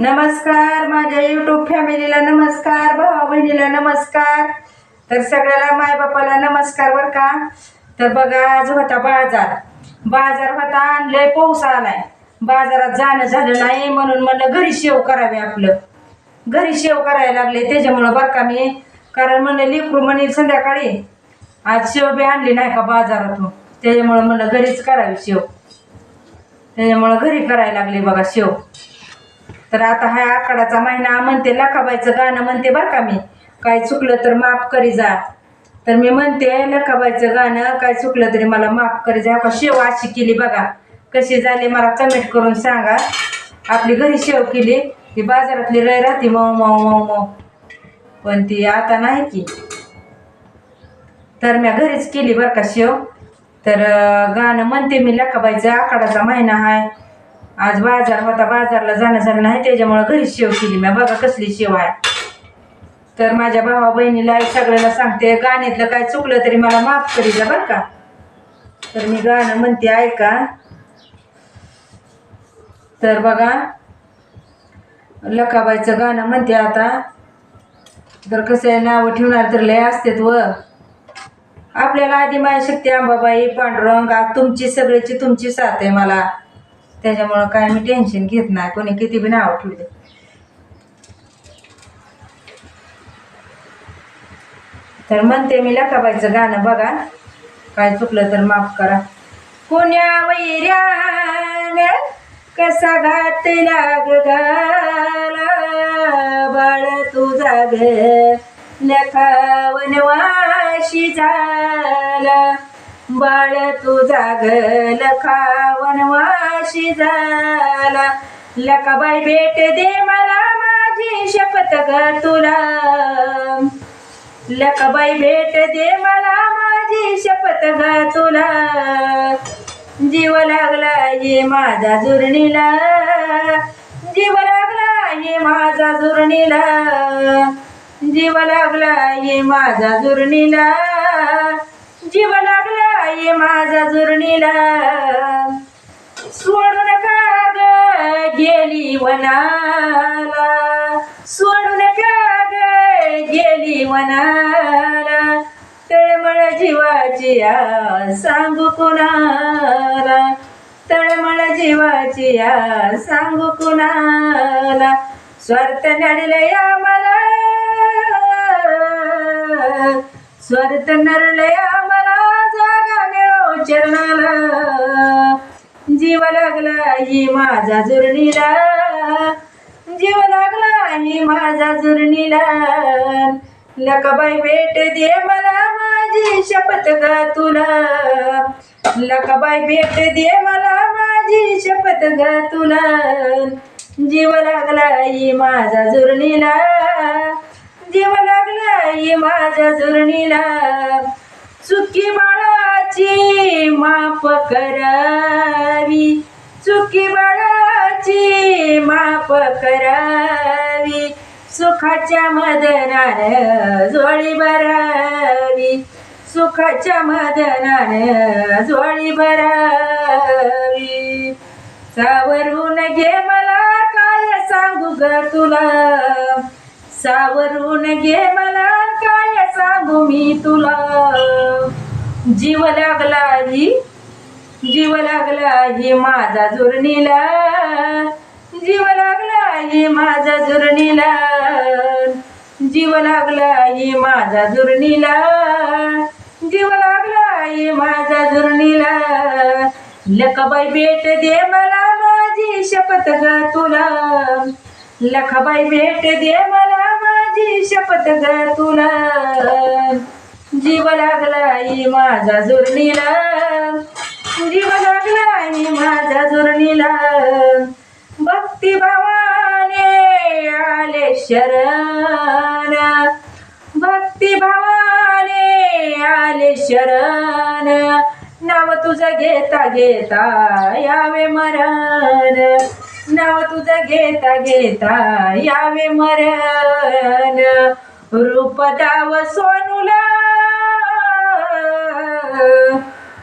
नमस्कार माझ्या युट्यूब फॅमिलीला नमस्कार भावा बहिणीला नमस्कार. तर सगळ्याला मायबापाला नमस्कार बर का? तर बघा आज होता बाजार. बाजार होता आणलंय पाऊस आलाय. बाजारात जाणं झालं नाही म्हणून म्हणलं घरी शेव करावे आपलं. घरी शेव करायला लागले त्याच्यामुळं बरं का मी. कारण म्हणलं लेकरू म्हणे संध्याकाळी आज शेव बी आणली नाही का बाजारातून. त्याच्यामुळं म्हणलं घरीच करावी शेव. त्याच्यामुळं घरी करायला लागले बघा शेव. तर आता हा आखाडाचा महिना म्हणते लखाबाईचं गाणं म्हणते बरं का मी. काय चुकलं तर माफ करी जा. तर मी म्हणते लखाबाईचं गाणं काय चुकलं तरी मला माफ करी जा. का शेव अशी केली बघा. कशी झाली मला कमेंट करून सांगा. आपली घरी शेव केली. ती बाजारातली रय राहते मऊ मऊ मऊ मऊ. पण ती आता नाही की. तर मी घरीच केली बरं का शेव. तर गाणं म्हणते मी लखाबाईचं आखाडाचा महिना आहे आज बाजार होता बाजारला जाणं झालं नाही त्याच्यामुळं घरीच शेव केली मी. बघा कसली शेव आहे. तर माझ्या भावा बहिणीला सगळ्याला सांगते गाण्यातलं काय चुकलं तरी मला माफ करी जा बरं का. तर मी गाणं म्हणते ऐका. तर बघा लकाबाईचं गाणं म्हणते आता. तर कसं आहे नावं ठेवणार तर लय असतेत व. आपल्याला आधी माय शक्ती अंबाबाई पांडुरंग तुमची सगळ्याची तुमची साथ आहे मला. त्याच्यामुळं काय मी टेन्शन घेत नाही. कोणी किती बी नाव ठेवले तर म्हणते मी लकाबाईचं गाणं बघा. काय चुकलं तर माफ करा. कोण्या वैर्यान कसा घात लाग गाला बाळ तुझा ग लखा वाशी झाला बाळ तुझा ग लखा वनवाशी झाला. लकाबाई भेट दे मला माझी शपथ ग तुला. लकाबाई भेट दे मला माझी शपथ ग तुला. जीव लागला ये माझा जुरणीला. जीव लागला ये माझा जुरणीला. जीव लागला ये माझा जुरणीला. जीव लागला आई माझा जुरणीला. सोडून का ग गेली वनाला? सोडून का ग गेली वनाला? तळमळ जीवाची आ सांगू कुणाला? तळमळ जीवाची आ सांगू कुणाला? स्वार्थ नडले आम्हाला स्वार्थ नरलय आम्हाला चरणाला. जीव लागला ही माझा जुरणीला. जीव लागला ही माझा जुरणीला. लकाबाई भेट दे मला माझी शपथ ग तुला? लकाबाई भेट दे मला माझी शपथ ग तुला? जीव लागला ही माझा जुरणीला. जीव लागला ही माझ्या जुरणीला. चुकी बाळाची माफ करावी. चुकी बाळाची माफ करावी. सुखाच्या मदनान जोळी भरावी. सुखाच्या मदनान जोळी भरावी. सावरून घे मला काय सांगू ग तुला? सावरून घे मला काय सांगू मी तुला? जीव लागला ही जीव लागला ही माझा जुरणीला जीव लागला ही माझा जुरणीला जीव लागला ही माझा जुरणीला जीव लागला ही माझा जुरणीला लखबाई भेट दे मला माझी शपथ ग तुला. लखाबाई भेट दे मला माझी शपथ ग तुला. जीव लागलाई माझा जुरणीला. जीव लागला माझा जुरणीला. भक्ती भावाने आले शरण. भक्ती भावाने आले शरण. नाव तुझं घेता घेता यावे मरण. नाव तुझं घेता घेता यावे मरण. रूप दाव सोनूला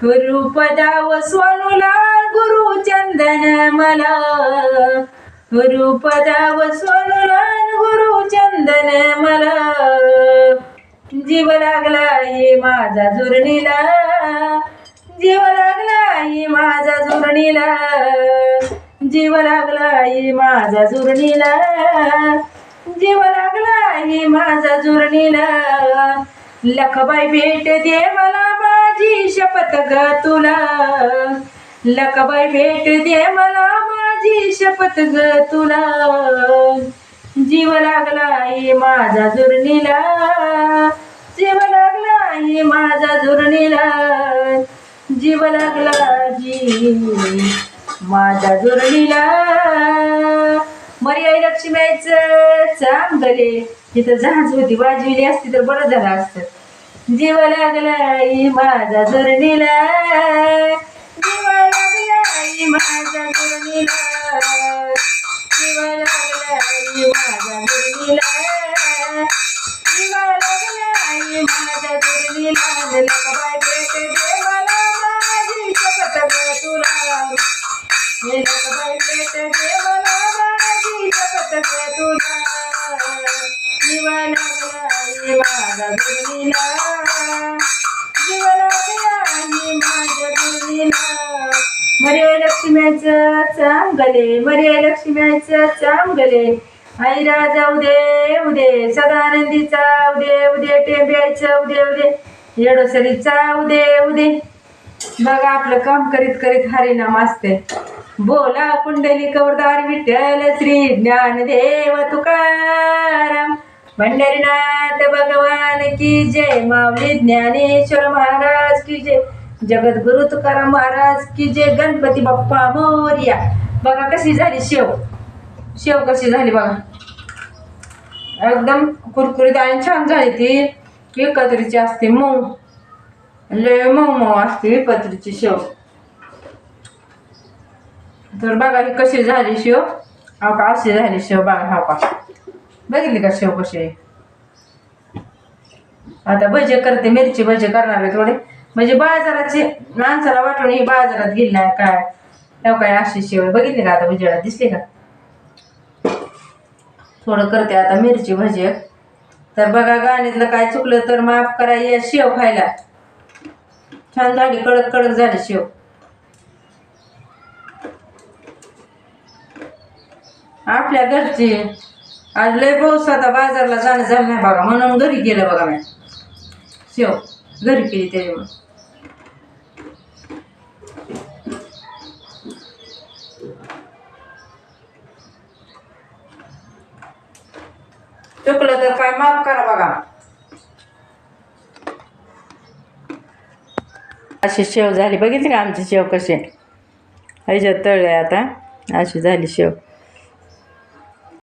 रूप दाव सोनूला गुरु चंदन मला. रूपदाव सोनुलान गुरु चंदन मला. जीव लागला ये माझा जुरणीला. जीव लागला ये माझा जुरणीला. जीव लागला ये माझा जुरणीला. जीव लागला ये माझा जुरणीला. लखबाई भेट दे मला माझी शपथ ग तुला लकबाई भेट दे मला माझी शपथ ग तुला जीव लागलाय माझा जुरणीला. जीव लागला माझा जुरणीला. जीव लागला जी माझा जुरणीला. मर्याई लक्ष्मीच चांगले तिथं जहाज होती वाजविली असती तर बरं झालं असतं. जीव लागला माझा जुरणीला लक्ष्म्याचं चांगले मरे लक्ष्म्याचं चांगले. आई राजा उदे उदे सदानंदीचा उदे उदे टेंब्याचं उदे उदे. येडोसरीचा उदे उदे. बघा आपलं काम करीत करीत हरिनाम असते. बोला कुंडली कवरदार विठ्ठल श्री ज्ञानदेव तुकाराम. भंडारीनाथ भगवान की जय. माऊली ज्ञानेश्वर महाराज की जय. जगद्गुरु तुकाराम महाराज की जे गणपती बाप्पा मोर्या. बघा कशी झाली शेव. शेव कशी झाली बघा. एकदम कुरकुरीत आणि छान झाली ती. एकत्रीची असते मऊ. लय मऊ मऊ असते एकत्रीची शेव. तर बघा ही कशी झाली शेव. हा का अशी झाली शेव बघा हा का. बघितली का शेव कशी? आता भजे करते मिरची भजे करणार आहे थोडे. म्हणजे बाजाराची माणसाला वाटून ही बाजारात गेली नाही काय? तेव्हा काय अशी शेव बघितली का आता भजेला दिसली का? थोडं करते आता मिरची भजी. तर बघा गाणीतलं काय चुकलं तर माफ करा या शेव खायला. छान झाली कडक कडक झाली शेव. आपल्या घरची आज लय पाऊस आता बाजारला जाणं झालं नाही बघा. म्हणून घरी गेलं बघा मी. शेव घरी केली त्याच्यामुळे. चुकलं तर काय माफ करा बघा. अशी शेव झाली. बघितली का आमची शेव कशी? ह्याच्यात तळले आता. अशी झाली शेव.